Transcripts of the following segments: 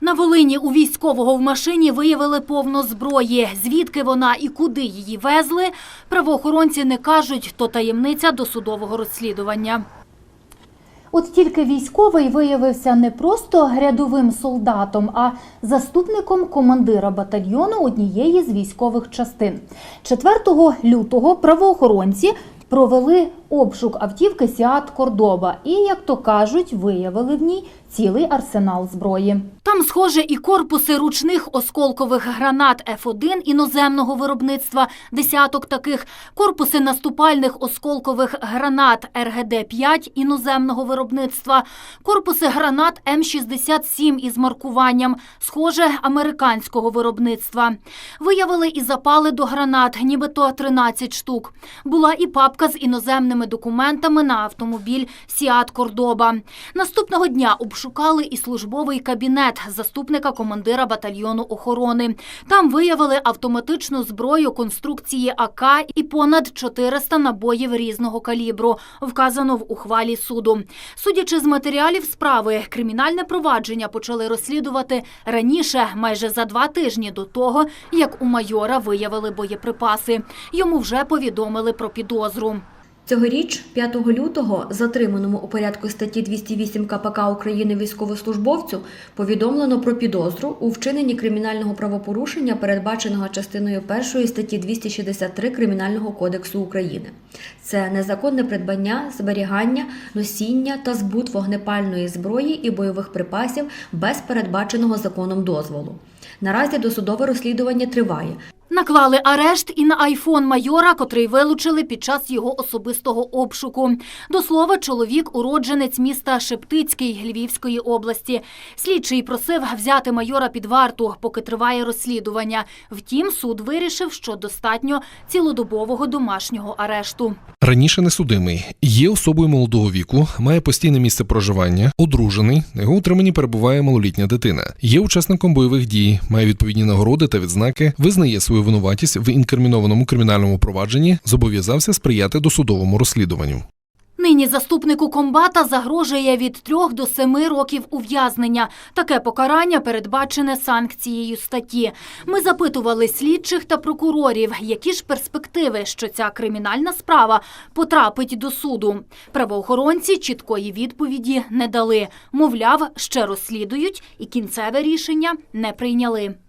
На Волині у військового в машині виявили повно зброї. Звідки вона і куди її везли, правоохоронці не кажуть, то таємниця досудового розслідування. От тільки військовий виявився не просто рядовим солдатом, а заступником командира батальйону однієї з військових частин. 4 лютого правоохоронці провели обшук автівки Сіат Кордоба і, як то кажуть, виявили в ній цілий арсенал зброї. Там, схоже, і корпуси ручних осколкових гранат Ф1 іноземного виробництва, десяток таких, корпуси наступальних осколкових гранат РГД-5 іноземного виробництва, корпуси гранат М67 із маркуванням, схоже, американського виробництва. Виявили і запали до гранат, нібито 13 штук. Була і папка з іноземними документами на автомобіль Сіат Кордоба. Наступного дня обшукали і службовий кабінет заступника командира батальйону охорони. Там виявили автоматичну зброю конструкції АК і понад 400 набоїв різного калібру, вказано в ухвалі суду. Судячи з матеріалів справи, кримінальне провадження почали розслідувати раніше, майже за два тижні до того, як у майора виявили боєприпаси. Йому вже повідомили про підозру. Цьогоріч, 5 лютого, затриманому у порядку статті 208 КПК України військовослужбовцю повідомлено про підозру у вчиненні кримінального правопорушення, передбаченого частиною 1 статті 263 Кримінального кодексу України. Це незаконне придбання, зберігання, носіння та збут вогнепальної зброї і бойових припасів без передбаченого законом дозволу. Наразі досудове розслідування триває. Наклали арешт і на айфон майора, котрий вилучили під час його особистого обшуку. До слова, чоловік уродженець міста Шептицький Львівської області. Слідчий просив взяти майора під варту, поки триває розслідування. Втім, суд вирішив, що достатньо цілодобового домашнього арешту. Раніше несудимий, є особою молодого віку, має постійне місце проживання, одружений, на його утриманні перебуває малолітня дитина. Є учасником бойових дій, має відповідні нагороди та відзнаки, визнає свою винуватість в інкримінованому кримінальному провадженні, зобов'язався сприяти досудовому розслідуванню. Нині заступнику комбата загрожує від трьох до семи років ув'язнення. Таке покарання передбачене санкцією статті. Ми запитували слідчих та прокурорів, які ж перспективи, що ця кримінальна справа потрапить до суду. Правоохоронці чіткої відповіді не дали. Мовляв, ще розслідують і кінцеве рішення не прийняли.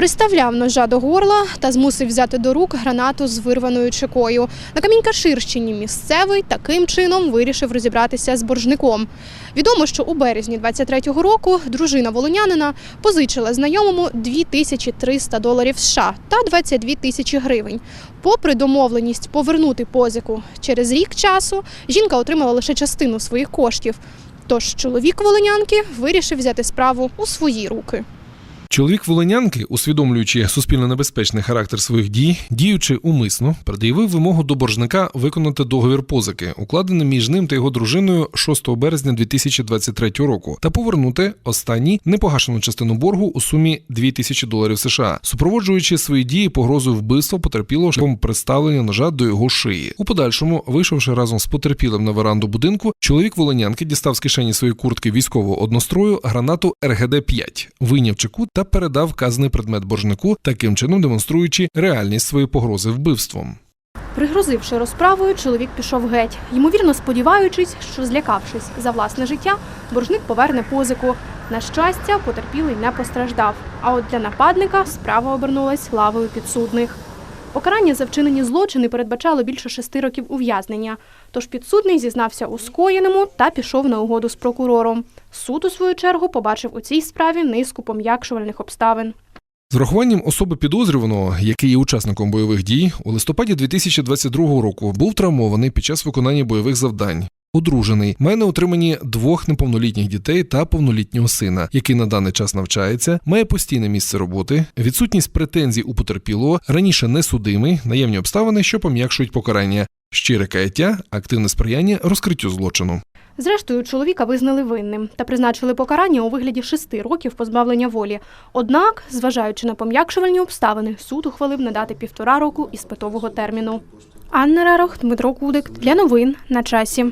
Приставляв ножа до горла та змусив взяти до рук гранату з вирваною чекою. На Камінькаширщині місцевий таким чином вирішив розібратися з боржником. Відомо, що у березні 23-го року дружина волонянина позичила знайомому 2300 доларів США та 22 тисячі гривень. Попри домовленість повернути позику через рік часу, жінка отримала лише частину своїх коштів. Тож чоловік волонянки вирішив взяти справу у свої руки. Чоловік волинянки, усвідомлюючи суспільно небезпечний характер своїх дій, діючи умисно, пред'явив вимогу до боржника виконати договір позики, укладений між ним та його дружиною 6 березня 2023 року, та повернути останній непогашену частину боргу у сумі 2000 доларів США, супроводжуючи свої дії погрозою вбивства потерпілого шляхом приставлення ножа до його шиї. У подальшому, вийшовши разом з потерпілим на веранду будинку, чоловік волинянки дістав з кишені своєї куртки військового однострою гранату РГД-5, вийняв чеку та передав вказаний предмет боржнику, таким чином демонструючи реальність своєї погрози вбивством. Пригрозивши розправою, чоловік пішов геть, ймовірно сподіваючись, що злякавшись за власне життя, боржник поверне позику. На щастя, потерпілий не постраждав. А от для нападника справа обернулась лавою підсудних. Покарання за вчинені злочини передбачало більше шести років ув'язнення. Тож підсудний зізнався у скоєному та пішов на угоду з прокурором. Суд, у свою чергу, побачив у цій справі низку пом'якшувальних обставин. З врахуванням особи підозрюваного, який є учасником бойових дій, у листопаді 2022 року був травмований під час виконання бойових завдань. Одружений, має на утриманні двох неповнолітніх дітей та повнолітнього сина, який на даний час навчається, має постійне місце роботи, відсутність претензій у потерпілого, раніше не судимий, наємні обставини, що пом'якшують покарання, щире каяття, активне сприяння розкриттю злочину. Зрештою, чоловіка визнали винним та призначили покарання у вигляді шести років позбавлення волі. Однак, зважаючи на пом'якшувальні обставини, суд ухвалив надати півтора року іспитового терміну. Анна Рарох, Дмитро Кудик для новин на часі.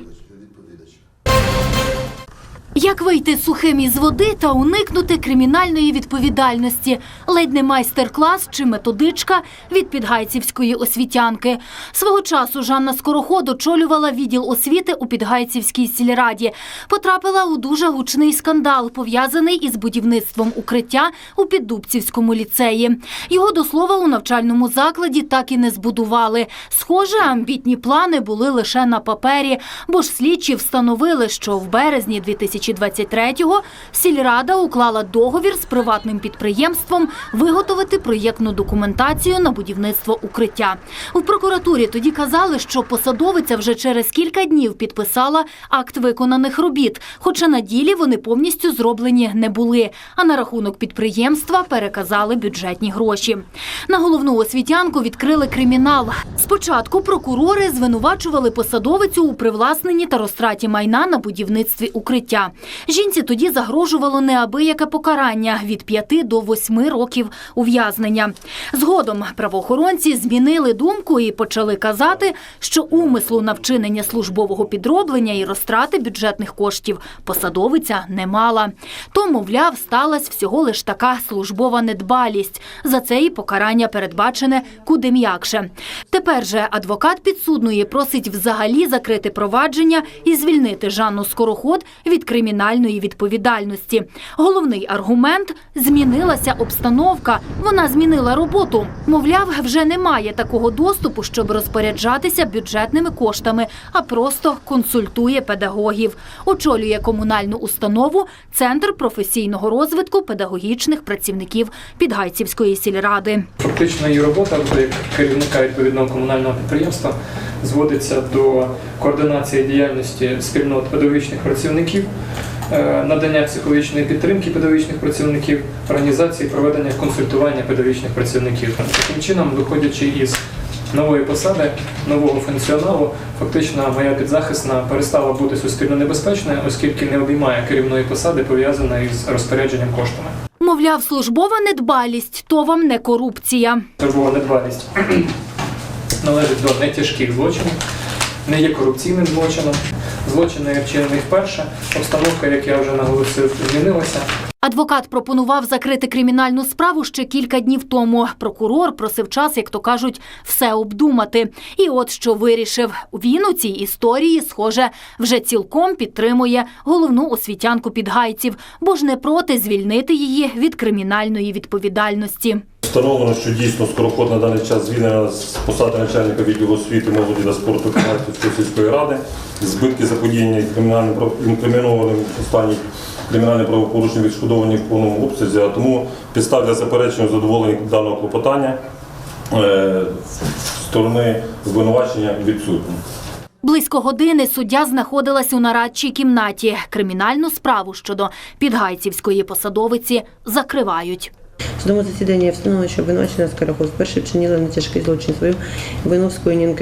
Як вийти сухим із води та уникнути кримінальної відповідальності? Ледь не майстер-клас чи методичка від підгайцівської освітянки. Свого часу Жанна Скороход очолювала відділ освіти у Підгайцівській сільраді. Потрапила у дуже гучний скандал, пов'язаний із будівництвом укриття у Піддубцівському ліцеї. Його до слова у навчальному закладі так і не збудували. Схоже, амбітні плани були лише на папері, бо ж слідчі встановили, що в березні 2023-го сільрада уклала договір з приватним підприємством виготовити проєктну документацію на будівництво укриття. У прокуратурі тоді казали, що посадовиця вже через кілька днів підписала акт виконаних робіт, хоча на ділі вони повністю зроблені не були. А на рахунок підприємства переказали бюджетні гроші. На головну освітянку відкрили кримінал. Спочатку прокурори звинувачували посадовицю у привласненні та розтраті майна на будівництві укриття. Жінці тоді загрожувало неабияке покарання від 5 до 8 років ув'язнення. Згодом правоохоронці змінили думку і почали казати, що умислу на вчинення службового підроблення і розтрати бюджетних коштів посадовиця не мала. То, мовляв, сталася всього лиш така службова недбалість. За це і покарання передбачене куди м'якше. Тепер же адвокат підсудної просить взагалі закрити провадження і звільнити Жанну Скороход від кримінальної відповідальності. Головний аргумент змінилася обстановка. Вона змінила роботу. Мовляв, вже немає такого доступу, щоб розпоряджатися бюджетними коштами, а просто консультує педагогів. Очолює комунальну установу Центр професійного розвитку педагогічних працівників Підгайцівської сільради. Фактично її робота як керівника відповідного комунального підприємства зводиться до координації діяльності спільнот педагогічних працівників, е, надання психологічної підтримки педагогічних працівників, організації проведення консультування педагогічних працівників. Таким чином, виходячи із нової посади, нового функціоналу, фактично моя підзахисна перестала бути суспільно небезпечною, оскільки не обіймає керівної посади, пов'язаної з розпорядженням коштами. Мовляв, службова недбалість то вам не корупція. Торгова недбалість належить до нетяжких злочинів, не є корупційним злочином. Злочини вчинені вперше. Обстановка, як я вже наголосив, змінилася. Адвокат пропонував закрити кримінальну справу ще кілька днів тому. Прокурор просив час, як то кажуть, все обдумати. І от що вирішив. Він у цій історії, схоже, вже цілком підтримує головну освітянку підгайців, бо ж не проти звільнити її від кримінальної відповідальності. Встановлено, що дійсно скороход на даний час звільнена з посади начальника відділу освіти, молоді та спорту Кам'янської сільської ради. Збитки заподіяння кримінальним прав- інкримінованим в останній кримінальне правопорушення відшкодовані в повному обсязі, а тому підстав для заперечення задоволення даного клопотання е, сторони звинувачення відсутні. Близько години суддя знаходилась у нарадчій кімнаті. Кримінальну справу щодо підгайцівської посадовиці закривають. Судовому засіданні встановлено, що обвинувачена Скороход вперше вчинила нетяжкий злочин свою вину в скоєнні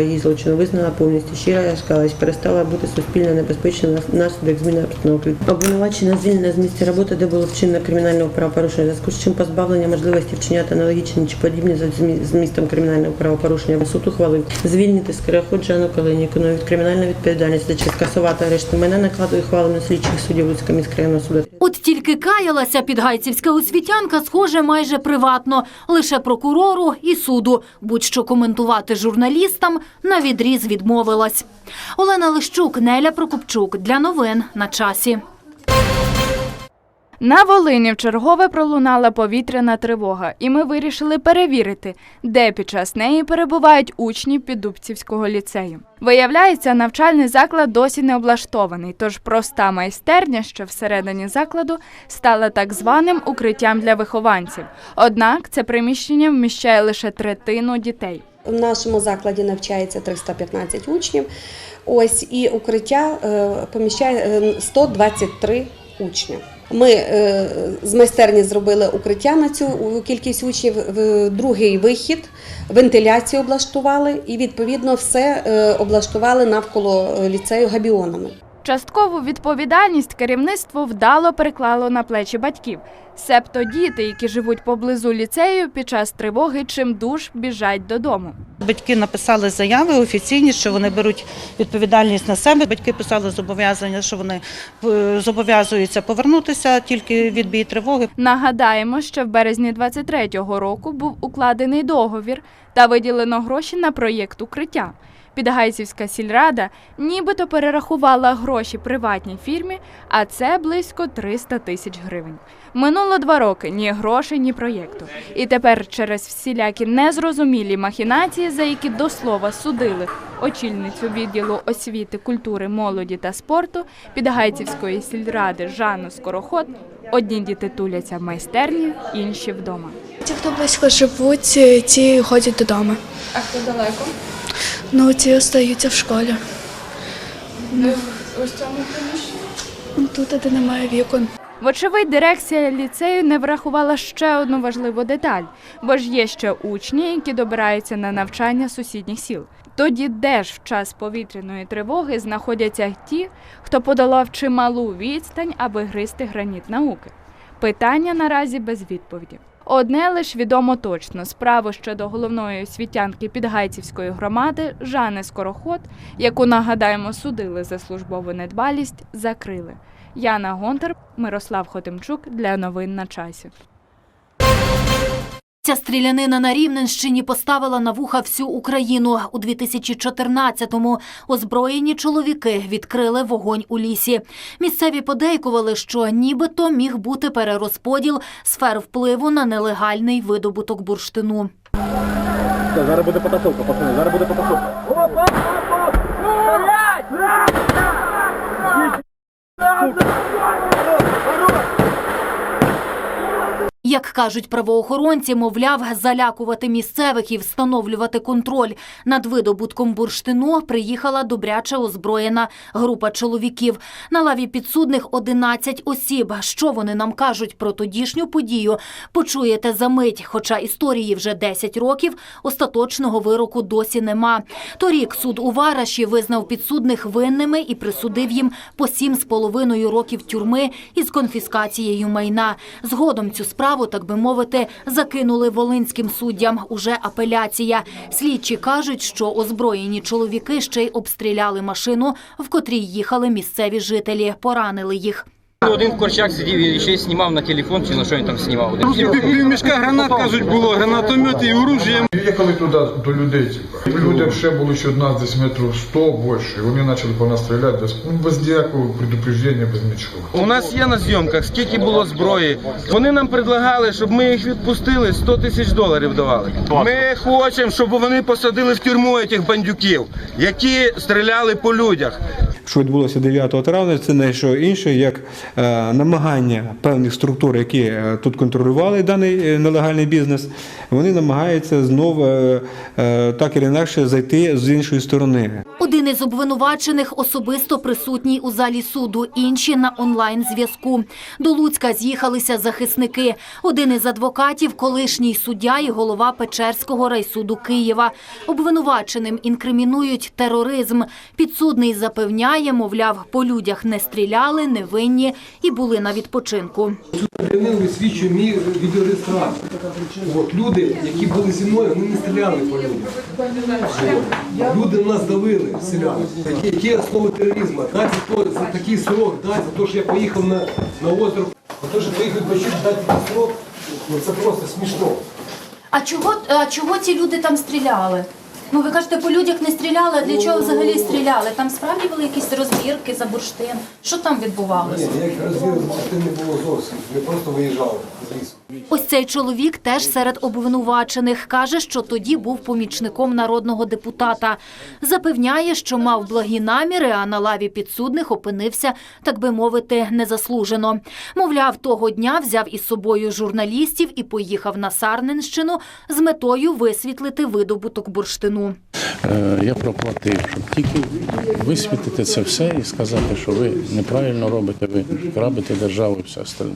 її злочину, визнала повністю щира розкалась, перестала бути суспільно небезпечною внаслідок зміни обстановки. Обвинувачена звільнена з місця роботи, де було вчинено кримінального правопорушення, зв'язку з чим позбавлення можливості вчиняти аналогічні чи подібні за змі- змістом кримінального правопорушення. Суд ухвалив звільнити Скороход Жанну Калиніку від кримінальної відповідальності чи скасувати арешт майна накладу ухвалену слідчих суддів Луцького міськрайонного суду. От тільки каялася підгайцівська освітянка, схоже, майже приватно, лише прокурору і суду. Будь-що коментувати журналістам на відріз відмовилась. Олена Лищук, Неля Прокопчук. Для новин на часі. На Волині вчергове пролунала повітряна тривога, і ми вирішили перевірити, де під час неї перебувають учні Піддубцівського ліцею. Виявляється, навчальний заклад досі не облаштований, тож проста майстерня, що всередині закладу, стала так званим укриттям для вихованців. Однак це приміщення вміщає лише третину дітей. В нашому закладі навчається 315 учнів. Ось і укриття е, поміщає е, 123 учні. Ми е, з майстерні зробили укриття на цю кількість учнів, другий вихід, вентиляцію облаштували і відповідно все е, облаштували навколо е, ліцею габіонами. Часткову відповідальність керівництво вдало переклало на плечі батьків. Себто діти, які живуть поблизу ліцею, під час тривоги чимдуж біжать додому. Батьки написали заяви офіційні, що вони беруть відповідальність на себе. Батьки писали зобов'язання, що вони е, зобов'язуються повернутися тільки відбій тривоги. Нагадаємо, що в березні 23-го року був укладений договір та виділено гроші на проєкт укриття. Підгайцівська сільрада нібито перерахувала гроші приватній фірмі, а це близько 300 тисяч гривень. Минуло два роки ні грошей, ні проєкту. І тепер через всілякі незрозумілі махінації, за які до слова судили очільницю відділу освіти, культури, молоді та спорту Підгайцівської сільради Жанну Скороход, одні діти туляться в майстерні, інші вдома. Ті, хто близько живуть, ті ходять додому. А хто далеко? Ну, ті остаються в школі. Ось цьому приміщенні. Ну, Тут де немає вікон. Вочевидь, дирекція ліцею не врахувала ще одну важливу деталь, бо ж є ще учні, які добираються на навчання сусідніх сіл. Тоді де ж в час повітряної тривоги знаходяться ті, хто подолав чималу відстань, аби гризти граніт науки? Питання наразі без відповіді. Одне лиш відомо точно: справу щодо головної освітянки Підгайцівської громади Жани Скороход, яку нагадаємо судили за службову недбалість, закрили. Яна Гонтар, Мирослав Хотимчук для новин на часі. Ця стрілянина на Рівненщині поставила на вуха всю Україну. У 2014-му озброєні чоловіки відкрили вогонь у лісі. Місцеві подейкували, що нібито міг бути перерозподіл сфер впливу на нелегальний видобуток бурштину. Зараз буде потасовка, пацани, зараз буде потасовка. Як кажуть правоохоронці, мовляв, залякувати місцевих і встановлювати контроль над видобутком бурштину приїхала добряче озброєна група чоловіків. На лаві підсудних 11 осіб. Що вони нам кажуть про тодішню подію, почуєте за мить. Хоча історії вже 10 років, остаточного вироку досі нема. Торік суд у Вараші визнав підсудних винними і присудив їм по 7,5 років тюрми із конфіскацією майна. Згодом цю справу, так би мовити, закинули волинським суддям. Уже апеляція. Слідчі кажуть, що озброєні чоловіки ще й обстріляли машину, в котрій їхали місцеві жителі. Поранили їх. Один в корчак сидів і ще й знімав на телефон, чи на що він там знімав. Мішка гранат, кажуть, було, гранатомети і оружие. Їхали туди до людей, типу. Люди ще були ще нас десь метрів 100 більше. І вони почали по нас стріляти без, ну, без ніякого предупреждення, без нічого. У нас є на зйомках, скільки було зброї. Вони нам предлагали, щоб ми їх відпустили, 100 тисяч доларів давали. Ми хочемо, щоб вони посадили в тюрму цих бандюків, які стріляли по людях. Що відбулося 9 травня, це не що інше, як намагання певних структур, які е, тут контролювали даний е, нелегальний бізнес, вони намагаються знов е, е, так і інакше зайти з іншої сторони. Один із обвинувачених особисто присутній у залі суду, інші на онлайн-зв'язку. До Луцька з'їхалися захисники. Один із адвокатів – колишній суддя і голова Печерського райсуду Києва. Обвинуваченим інкримінують тероризм. Підсудний запевняє, мовляв, по людях не стріляли, невинні і були на відпочинку. Висвічує мій відеореєстратор. Люди, які були зі мною, вони не стріляли по людях. Люди нас давили, селяни. Які, які основи тероризму? Дайте то, за такий срок, дайте за те, що я поїхав на, на озеро. За те, що поїхав почути, дати такий срок, ну, це просто смішно. А чого, а чого ці люди там стріляли? Ну, ви кажете, по людях не стріляли, а для чого взагалі стріляли? Там справді були якісь розбірки за бурштин. Що там відбувалося? Ні, ніяких розвірів не було зовсім. Ми просто виїжджали з лісу. Ось цей чоловік теж серед обвинувачених. Каже, що тоді був помічником народного депутата. Запевняє, що мав благі наміри, а на лаві підсудних опинився, так би мовити, незаслужено. Мовляв, того дня взяв із собою журналістів і поїхав на Сарненщину з метою висвітлити видобуток бурштину. Е, Я проплатив, щоб тільки висвітити це все і сказати, що ви неправильно робите, ви грабите державу і все остальне.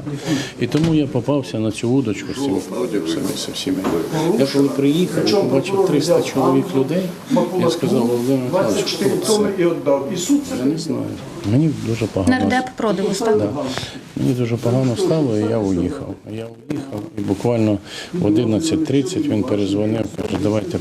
І тому я попався на цю цю удочку з цим продюсами, з всіми. Я коли приїхав, побачив 300 чоловік людей, я сказав, Володимир Михайлович, хто це? Я не знаю. Мені дуже погано. Нардеп Продивус, так? Да. Мені дуже погано стало, і я уїхав. Я уїхав, і буквально в 11.30 він перезвонив, каже, давайте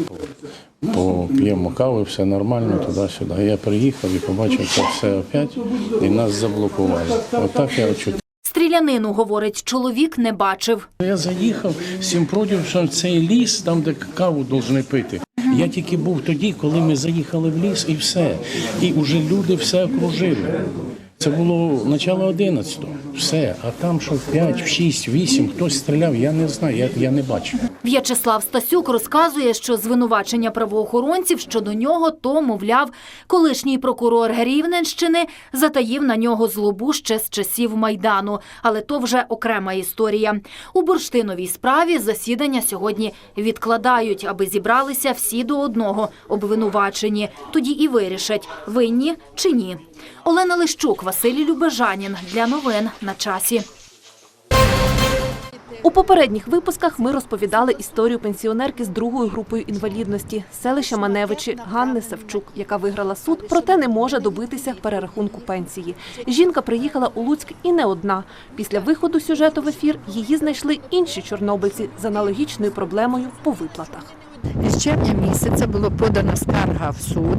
поп'ємо каву, все нормально, туди-сюди. Я приїхав і побачив це все опять, і нас заблокували. Отак я очутив. Стрілянину, говорить, чоловік не бачив. Я заїхав всім цим в цей ліс, там, де каву повинні пити. Я тільки був тоді, коли ми заїхали в ліс, і все. І вже люди все окружили. Це було начало 11-го. Все. А там, що в 5, в 6, 8, хтось стріляв, я не знаю, я, я не бачив. В'ячеслав Стасюк розказує, що звинувачення правоохоронців щодо нього, то, мовляв, колишній прокурор Рівненщини затаїв на нього злобу ще з часів Майдану. Але то вже окрема історія. У бурштиновій справі засідання сьогодні відкладають, аби зібралися всі до одного обвинувачені. Тоді і вирішать, винні чи ні. Олена Лищук, Василій Любежанін. Для новин на часі. У попередніх випусках ми розповідали історію пенсіонерки з другою групою інвалідності селища Маневичі Ганни Савчук, яка виграла суд, проте не може добитися перерахунку пенсії. Жінка приїхала у Луцьк і не одна. Після виходу сюжету в ефір її знайшли інші чорнобильці з аналогічною проблемою по виплатах. З червня місяця було подано скарга в суд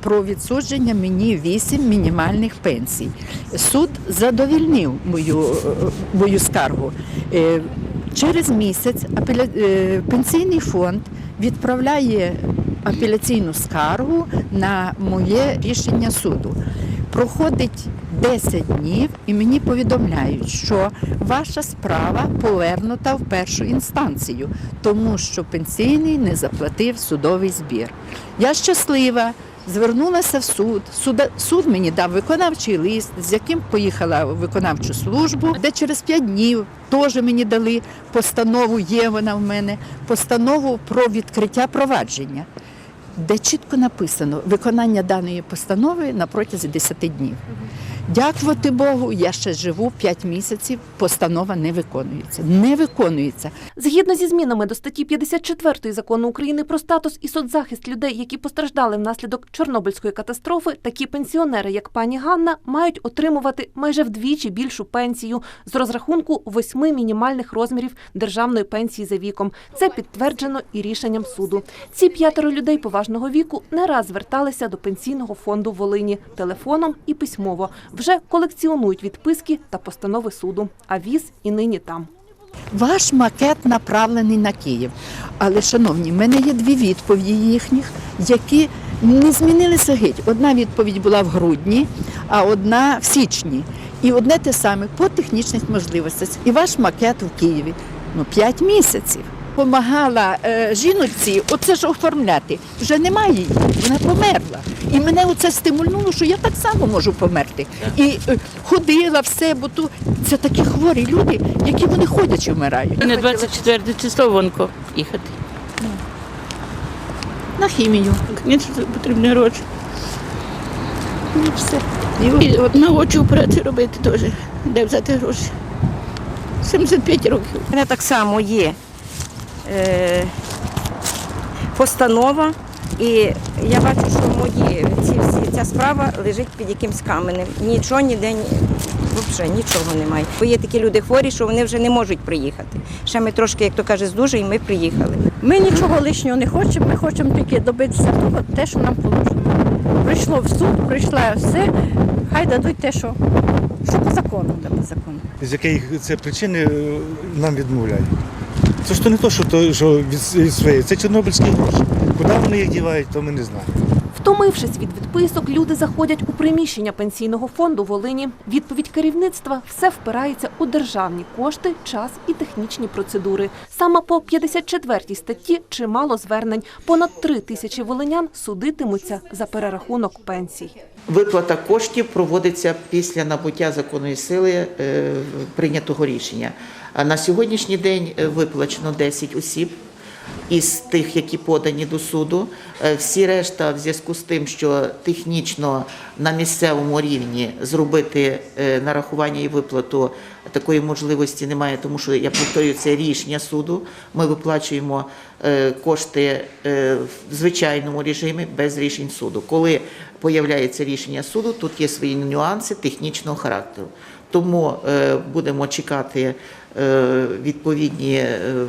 про відсудження мені 8 мінімальних пенсій. Суд задовільнив мою, е, мою скаргу. Е, Через місяць апеля... е, пенсійний фонд відправляє апеляційну скаргу на моє рішення суду. Проходить 10 днів і мені повідомляють, що ваша справа повернута в першу інстанцію, тому що пенсійний не заплатив судовий збір. Я щаслива. Звернулася в суд. Суда- Суд мені дав виконавчий лист, з яким поїхала в виконавчу службу, де через 5 днів теж мені дали постанову, є вона в мене, постанову про відкриття провадження де чітко написано виконання даної постанови на протязі 10 днів. Дякувати Богу, я ще живу 5 місяців, постанова не виконується. Не виконується. Згідно зі змінами до статті 54 закону України про статус і соцзахист людей, які постраждали внаслідок Чорнобильської катастрофи, такі пенсіонери, як пані Ганна, мають отримувати майже вдвічі більшу пенсію з розрахунку восьми мінімальних розмірів державної пенсії за віком. Це підтверджено і рішенням суду. Ці п'ятеро людей поважного віку не раз зверталися до пенсійного фонду Волині телефоном і письмово. Вже колекціонують відписки та постанови суду. А віз і нині там. Ваш макет направлений на Київ. Але, шановні, в мене є дві відповіді їхніх, які не змінилися геть. Одна відповідь була в грудні, а одна в січні. І одне те саме по технічних можливостях. І ваш макет в Києві. Ну, 5 місяців. Помагала е, жіночці оце ж оформляти. Вже немає її, вона померла. І мене оце стимульнуло, що я так само можу померти. І е, ходила все, бо то це такі хворі люди, які вони ходячи вмирають. На 24 число вонко їхати. На хімію. Мені потрібні гроші. Ну, все. І от на очі операцію робити теж. Де взяти гроші? 75 років. У мене так само є постанова, і я бачу, що мої ці всі ця справа лежить під якимсь каменем. Нічого ніде ні, взагалі нічого немає. Бо є такі люди хворі, що вони вже не можуть приїхати. Ще ми трошки, як то каже, здужуємо, і ми приїхали. Ми нічого лишнього не хочемо, ми хочемо тільки добитися того, те, що нам положено. Прийшло в суд, прийшла все, хай дадуть те, що, що по закону, де по закону. з якої це причини е, нам відмовляють. Це ж то не то, що, то, що від, своєї, це чорнобильські гроші. Куди вони їх дівають, то ми не знаємо. Втомившись від відписок, люди заходять у приміщення пенсійного фонду Волині. Відповідь керівництва все впирається у державні кошти, час і технічні процедури. Саме по 54 статті чимало звернень. Понад три тисячі волинян судитимуться за перерахунок пенсій. Виплата коштів проводиться після набуття законної сили е, прийнятого рішення. На сьогоднішній день е, виплачено 10 осіб. із тих, які подані до суду. Е, Всі решта, в зв'язку з тим, що технічно на місцевому рівні зробити е, нарахування і виплату такої можливості немає, тому що я повторюю, це рішення суду. Ми виплачуємо кошти в звичайному режимі без рішень суду. Коли появляється рішення суду, тут є свої нюанси технічного характеру. Тому е, будемо чекати е, відповідні е,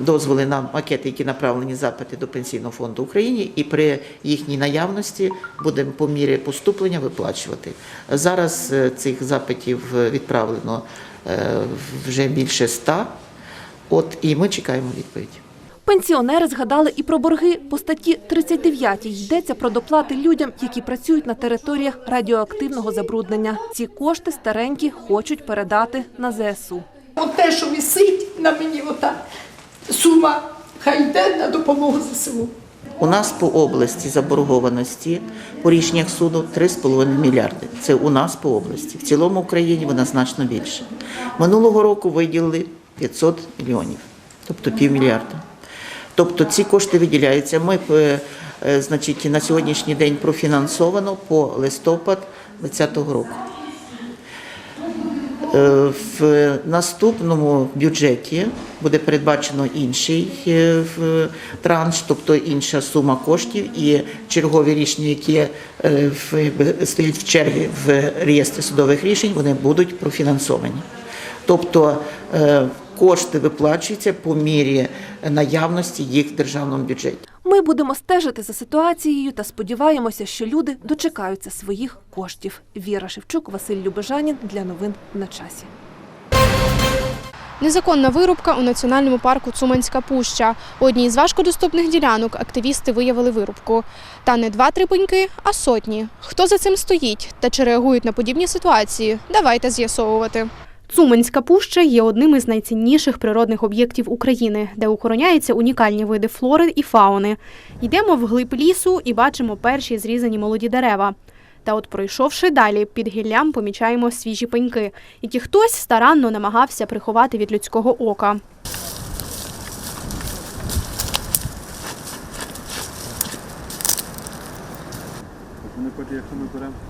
дозволи на макети, які направлені запити до Пенсійного фонду України, і при їхній наявності будемо по мірі поступлення виплачувати. Зараз цих запитів відправлено вже більше ста. От і ми чекаємо відповідь. Пенсіонери згадали і про борги по статті 39. Йдеться про доплати людям, які працюють на територіях радіоактивного забруднення. Ці кошти старенькі хочуть передати на ЗСУ. От те, що висить на мені, ота сума, хай йде на допомогу ЗСУ. У нас по області заборгованості по рішеннях суду 3,5 мільярди. Це у нас по області. В цілому Україні вона значно більше. Минулого року виділили 500 мільйонів, тобто півмільярда. Тобто ці кошти виділяються. Ми е, е, значить, на сьогоднішній день профінансовано по листопад 2020 року. Е, В наступному бюджеті буде передбачено інший транш, тобто інша сума коштів, і чергові рішення, які стоять в черзі в реєстрі судових рішень, вони будуть профінансовані. Тобто кошти виплачуються по мірі наявності їх в державному бюджеті. Ми будемо стежити за ситуацією та сподіваємося, що люди дочекаються своїх коштів. Віра Шевчук, Василь Любежанін для новин на часі. Незаконна вирубка у національному парку Цуманська пуща. У одній з важкодоступних ділянок активісти виявили вирубку. Та не два-три пеньки, а сотні. Хто за цим стоїть та чи реагують на подібні ситуації? Давайте з'ясовувати. Цуманська пуща є одним із найцінніших природних об'єктів України, де охороняються унікальні види флори і фауни. Йдемо вглиб лісу і бачимо перші зрізані молоді дерева. Та от пройшовши далі, під гіллям помічаємо свіжі пеньки, які хтось старанно намагався приховати від людського ока.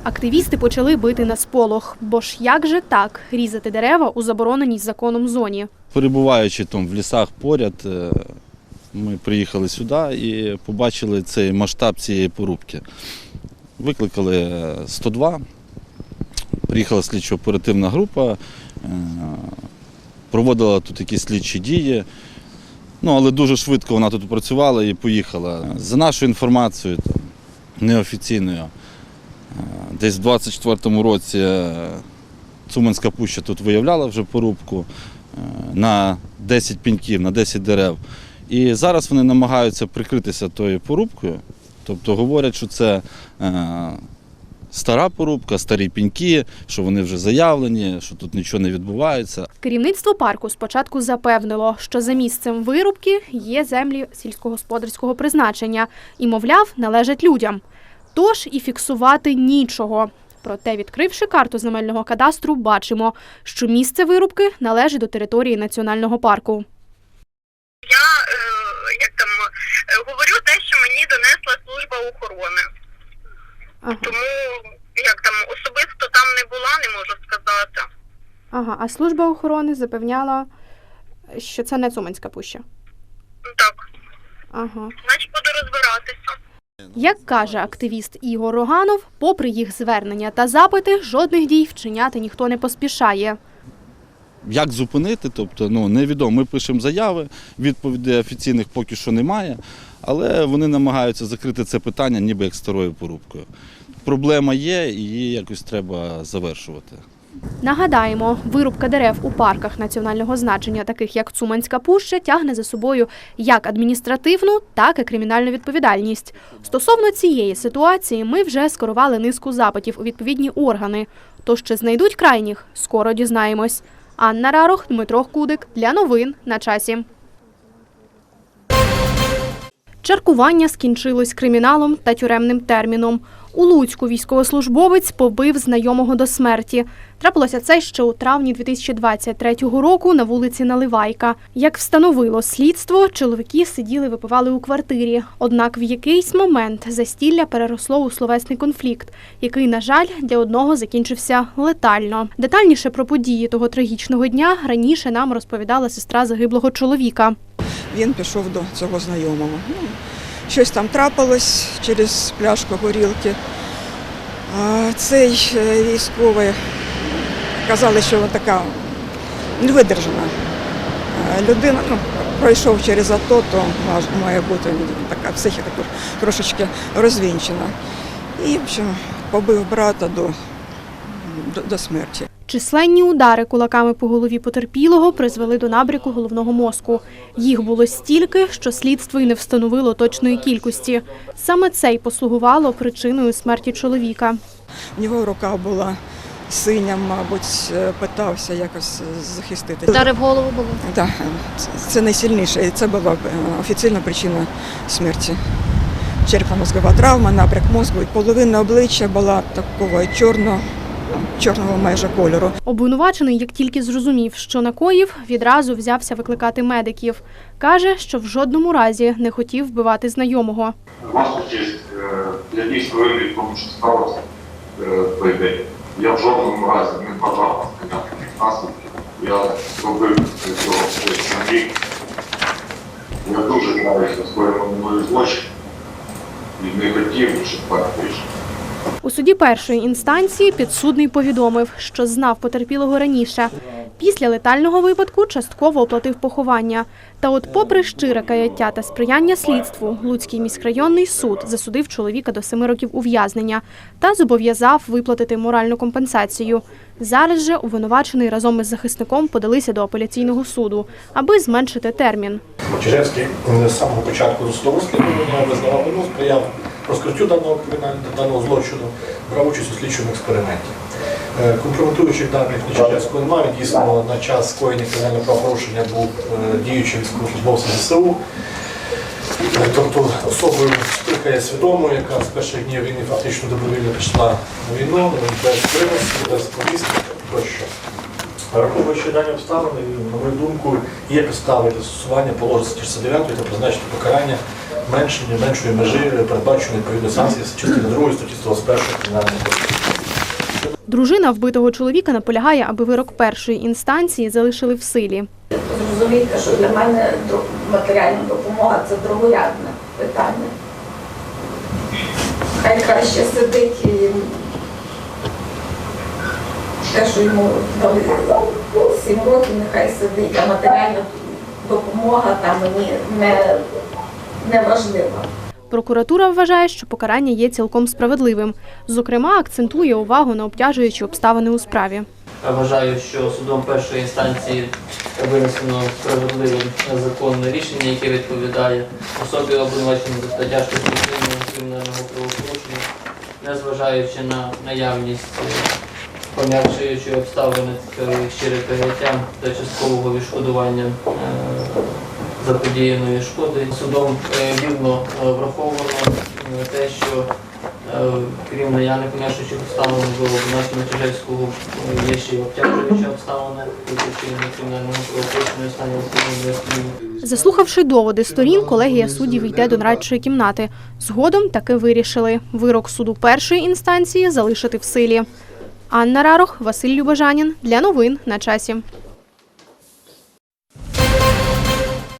Активісти почали бити на сполох, бо ж як же так різати дерева у забороненій законом зоні? Перебуваючи там в лісах поряд, е, ми приїхали сюди і побачили цей масштаб цієї порубки. Викликали е, 102, приїхала слідчо-оперативна група, е, проводила тут якісь слідчі дії. Ну, але дуже швидко вона тут працювала і поїхала. За нашою інформацією, неофіційною, е, десь в 24-му році е, Цуманська пуща тут виявляла вже порубку е, на 10 піньків, на 10 дерев. І зараз вони намагаються прикритися тою порубкою. Тобто говорять, що це е, стара порубка, старі піньки, що вони вже заявлені, що тут нічого не відбувається. Керівництво парку спочатку запевнило, що за місцем вирубки є землі сільськогосподарського призначення і, мовляв, належать людям. Тож і фіксувати нічого. Проте, відкривши карту земельного кадастру, бачимо, що місце вирубки належить до території національного парку. Я як там е, говорю те, що мені донесла служба охорони. Тому як там особисто там не була, не можу сказати. Ага, а служба охорони запевняла, що це не Цуманська пуща. Так. Ага. Значить, буду розбиратися. Як каже активіст Ігор Роганов, попри їх звернення та запити, жодних дій вчиняти ніхто не поспішає. Як зупинити? Тобто, ну невідомо. Ми пишемо заяви, відповідей офіційних поки що немає, але вони намагаються закрити це питання, ніби як старою порубкою. Проблема є, її якось треба завершувати. Нагадаємо, вирубка дерев у парках національного значення, таких як Цуманська пуща, тягне за собою як адміністративну, так і кримінальну відповідальність. Стосовно цієї ситуації, ми вже скерували низку запитів у відповідні органи. Тож чи знайдуть крайніх, скоро дізнаємось. Анна Рарох, Дмитро Кудик для новин на часі. Чаркування скінчилось криміналом та тюремним терміном. У Луцьку військовослужбовець побив знайомого до смерті. Трапилося це ще у травні 2023 року на вулиці Наливайка. Як встановило слідство, чоловіки сиділи, випивали у квартирі. Однак в якийсь момент застілля переросло у словесний конфлікт, який, на жаль, для одного закінчився летально. Детальніше про події того трагічного дня раніше нам розповідала сестра загиблого чоловіка. Він пішов до цього знайомого. Щось там трапилось через пляшку горілки. Цей е, військовий казали, що вона така невидержана е, людина. Ну, пройшов через АТО, то має бути така психіка трошечки розвінчена. І, в общем, побив брата до, до, до смерті. Численні удари кулаками по голові потерпілого призвели до набряку головного мозку. Їх було стільки, що слідство й не встановило точної кількості. Саме це й послугувало причиною смерті чоловіка. У нього рука була синя, мабуть, е, питався якось захистити. Удари в голову були? Так, це- найсильніше. І це була е, офіційна причина смерті. Черепно-мозгова травма, напряк мозку. Половина обличчя була такого чорного, чорного майже кольору. Обвинувачений, як тільки зрозумів, що накоїв, відразу взявся викликати медиків. Каже, що в жодному разі не хотів вбивати знайомого. Ваша честь, я дійсно винний в тому, що сталося е, той день. Я в жодному разі не бажав ніяких наслідків. Я зробив цього самі. Я дуже знаюся скоєному мною злочин і не хотів, щоб так вийшло. У суді першої інстанції підсудний повідомив, що знав потерпілого раніше. Після летального випадку частково оплатив поховання. Та от, попри щире каяття та сприяння слідству, Луцький міськрайонний суд засудив чоловіка до семи років ув'язнення та зобов'язав виплатити моральну компенсацію. Зараз же обвинувачений разом із захисником подалися до апеляційного суду, аби зменшити термін. Чижевський з самого початку досудового розслідування визнавав вину, сприяв розкриттю даного кримінального даного злочину, брав участь у слідчому експерименті. Е, Компрометуючих даних Нечижевського немає. Він Дійсно, на час скоєння кримінального правопорушення був е, діючим військовослужбовцем ЗСУ. Е, Тобто особою скликає свідомо, яка з перших днів війни фактично добровільно пішла на війну, без примусу, без повістки тощо. Враховуючи дані обставини, на мою думку, є підстави для застосування положення статті 69 та призначити покарання меншення меншої межі, передбаченої відповідної санкції з частини 2 статті 121 кримінального кодексу. Дружина вбитого чоловіка наполягає, аби вирок першої інстанції залишили в силі. Зрозумійте, що для мене матеріальна допомога це другорядне питання. Хай краще сидить і те, що йому дали сім років, нехай сидить, а матеріальна допомога там мені не, не важлива. Прокуратура вважає, що покарання є цілком справедливим. Зокрема, акцентує увагу на обтяжуючі обставини у справі. Я вважаю, що судом першої інстанції винесено справедливе законне рішення, яке відповідає особі обвинуваченому за вчинення кримінального правопорушення, незважаючи на наявність е, пом'якшуючої обставини такої щире каяття та часткового відшкодування е, заподіяної шкоди. Судом е, вірно е, враховано е, те, що Крім наявних пом'якшуючих обставин до обвинувачення Чижевського е, є ще й обтяжуючі обставини, виключення кримінального правопорушення останнього спільного Заслухавши доводи сторін, колегія суддів йде до нарадчої кімнати. Згодом таки вирішили вирок суду першої інстанції залишити в силі. Анна Рарох, Василь Любожанін для новин на часі.